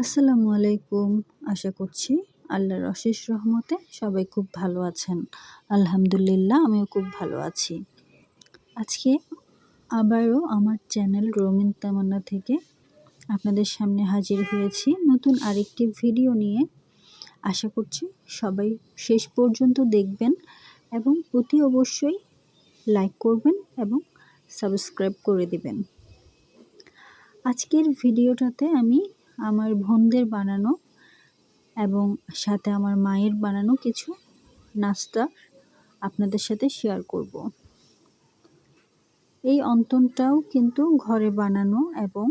আসসালামু আলাইকুম। আশা করছি আল্লাহর অশেষ রহমতে সবাই খুব ভালো আছেন। আলহামদুলিল্লাহ, আমিও খুব ভালো আছি। আজকে আবারও আমার চ্যানেল রোমিন তামান্না থেকে আপনাদের সামনে হাজির হয়েছি নতুন আরেকটি ভিডিও নিয়ে। আশা করছি সবাই শেষ পর্যন্ত দেখবেন এবং প্রতি অবশ্যই লাইক করবেন এবং সাবস্ক্রাইব করে দেবেন। আজকের ভিডিওটাতে আমি আমার বোনদের বানানো এবং সাথে আমার মায়ের বানানো কিছু নাস্তা আপনাদের সাথে শেয়ার করব। এই অন্তনটাও কিন্তু ঘরে বানানো এবং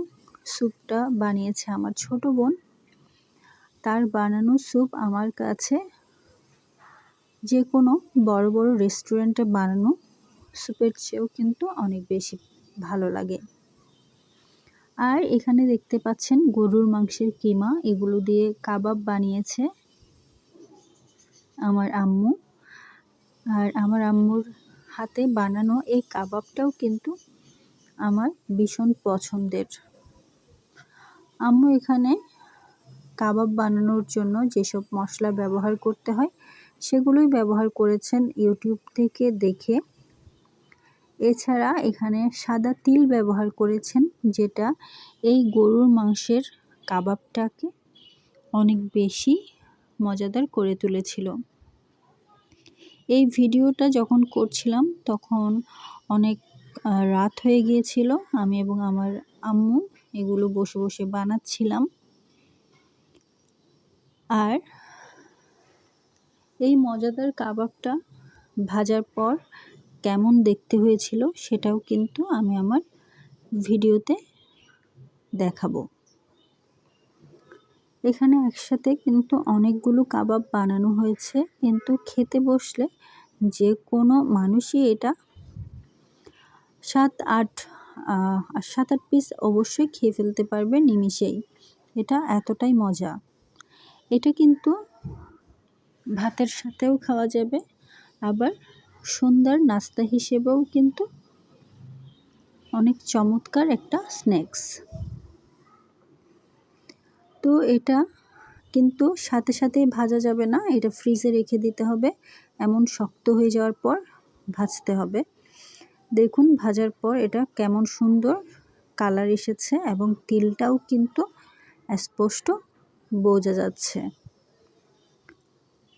স্যুপটা বানিয়েছে আমার ছোট বোন। তার বানানো স্যুপ আমার কাছে যে কোনো বড় বড় রেস্টুরেন্টে বানানো স্যুপের চেয়েও কিন্তু অনেক বেশি ভালো লাগে। আর এখানে দেখতে পাচ্ছেন গরুর মাংসের কিমা, এগুলো দিয়ে কাবাব বানিয়েছে আমার আম্মু। আর আমার আম্মুর হাতে বানানো এই কাবাবটাও কিন্তু আমার ভীষণ পছন্দের। আম্মু এখানে কাবাব বানানোর জন্য যেসব মশলা ব্যবহার করতে হয়, সেগুলোই ব্যবহার করেছেন ইউটিউব থেকে দেখে। এছাড়া এখানে সাদা তিল ব্যবহার করেছেন, যেটা এই গরুর মাংসের কাবাবটাকে অনেক বেশি মজাদার করে তুলেছিল। এই ভিডিওটা যখন করছিলাম, তখন অনেক রাত হয়ে গিয়েছিল। আমি এবং আমার আম্মু এগুলো বসে বসে বানাচ্ছিলাম। আর এই মজাদার কাবাবটা ভাজার পর কেমন দেখতে হয়েছিল সেটাও কিন্তু আমি আমার ভিডিওতে দেখাবো। এখানে একসাথে কিন্তু অনেকগুলো কাবাব বানানো হয়েছে, কিন্তু খেতে বসলে যে কোনো মানুষই এটা সাত আট সাত আট পিস অবশ্যই খেয়ে ফেলতে পারবে নিমিষেই। এটা এতটাই মজা। এটা কিন্তু ভাতের সাথেও খাওয়া যাবে, আবার সন্ধ্যার নাস্তা হিসেবেও কিন্তু অনেক চমৎকার একটা স্ন্যাক্স। তো এটা কিন্তু সাথে সাথেই ভাজা যাবে না, এটা ফ্রিজে রেখে দিতে হবে। এমন শক্ত হয়ে যাওয়ার পর ভাজতে হবে। দেখুন ভাজার পর এটা কেমন সুন্দর কালার এসেছে এবং তিলটাও কিন্তু স্পষ্ট বোঝা যাচ্ছে।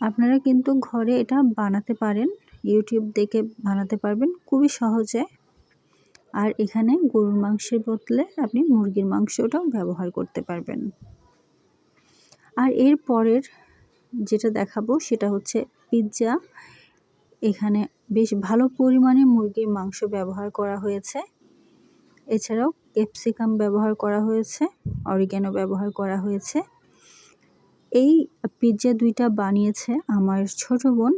আপনারা কিন্তু ঘরে এটা বানাতে পারেন। ইউটিউব দেখে বানাতে পারবেন। খুবই সহজে। আর এখানে গরুর মাংসের বদলে আপনি মুরগির মাংসটাও ব্যবহার করতে পারবেন। আর এর পরের যেটা দেখাবো সেটা হচ্ছে পিৎজা। এখানে বেশ ভালো পরিমাণে মুরগির মাংস ব্যবহার করা হয়েছে। এছাড়াও ক্যাপসিকাম ব্যবহার করা হয়েছে, অরিগ্যানো ব্যবহার করা হয়েছে। এই পিৎজা দুইটা বানিয়েছে আমার ছোট বোন।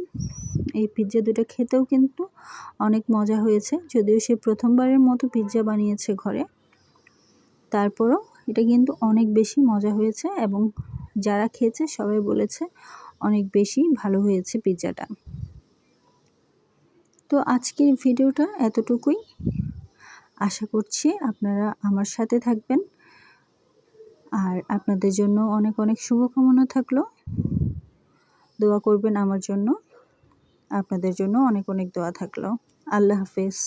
এই পিৎজা দুটো খেতেও কিন্তু অনেক মজা হয়েছে। যদিও সে প্রথমবারের মতো পিৎজা বানিয়েছে ঘরে, তারপরও এটা কিন্তু অনেক বেশি মজা হয়েছে এবং যারা খেয়েছে সবাই বলেছে অনেক বেশি ভালো হয়েছে পিৎজাটা। তো আজকের ভিডিওটা এতটুকুই। আশা করছি আপনারা আমার সাথে থাকবেন। আর আপনাদের জন্য অনেক অনেক শুভকামনা থাকল। দোয়া করবেন আমার জন্য। আপনাদের জন্য অনেক অনেক দোয়া থাকল। আল্লাহ হাফেজ।